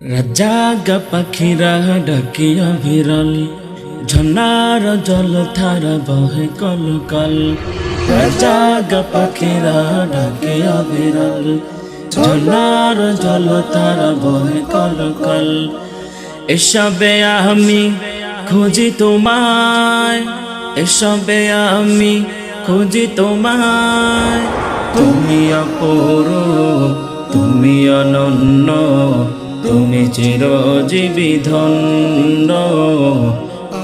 রাজাগা পাখিরা ডাকিয়া বিরল ঝর্ণার জল ধারা বহে কল কল রাজাগা পাখিরা ডাকিয়া বিরল ঝর্ণার জল ধারা বহে কল কল এসবে আমি খুঁজি তোমায় এসবে আমি খুঁজি তোমায় তুমি অপর তুমি অনন্য তুমি চিরজীবী ধন্য,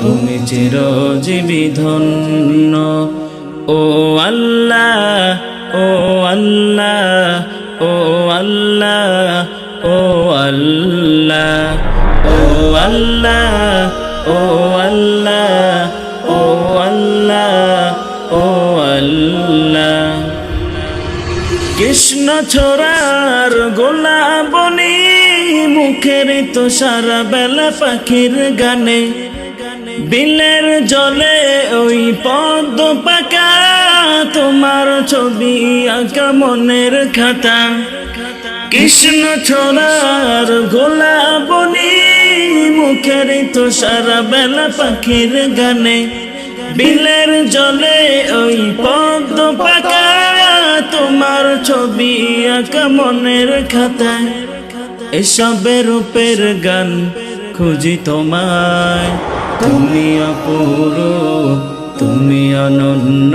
তুমি চিরজীবী ধন্য। ও আল্লাহ ও আল্লাহ ও আল্লাহ ও আল্লাহ ও আল্লাহ ও আল্লাহ ও আল্লাহ ও আল্লাহ। কৃষ্ণ ছোড়ার গোলাবনি মুখের তো সারা বেলা পাখির গানে। বিলের জলে ওই পদ্ম পাকা তোমার ছবি আঁকা মনের খাতা। কৃষ্ণ ছোড়ার গোলাবনি, মুখের তো সারা বেলা পাখির গানে। বিলের জলে ওই পদ্ম পাকা তোমার ছবি আঁকা মনের খাতায়। এসবের রূপের গান খুঁজি তোমায়। তুমি অপুর তুমি অনন্য,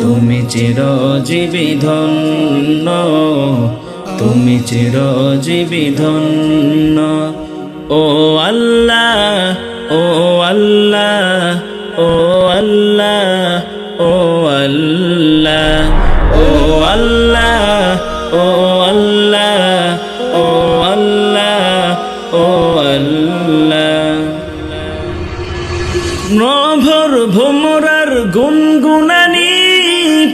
তুমি চিরজীবী ধন্য, তুমি চিরজীবী ধন্য। ও আল্লাহ ও আল্লাহ ও আল্লাহ ও আল্লাহ ও আল্লাহ। নভর ভোমরার গুনগুনানি,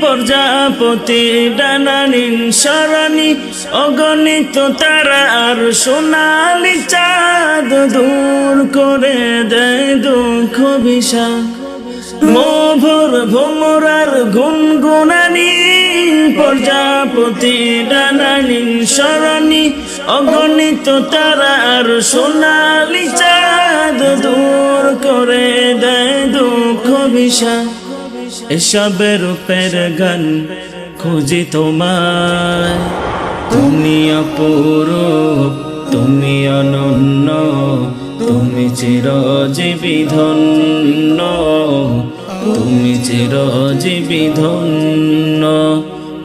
প্রজাপতি ডানানিন সরণি অগণিত তারা আর সোনালি চাঁদ দূর করে দেয় দুঃখ বিষা মোভর ভোমরার গুনগুনানি প্রজাপতি ডানানিন সরণি, অগণিত তারা আর সোনালি চাঁদ দূর করে দেয় দুঃখ বিষাদ। এসবের রূপের গান খুঁজি তোমায়। তুমি অপুর তুমি অনন্য, তুমি চিরজীবী ধন্য, তুমি চিরজীবী ধন্য।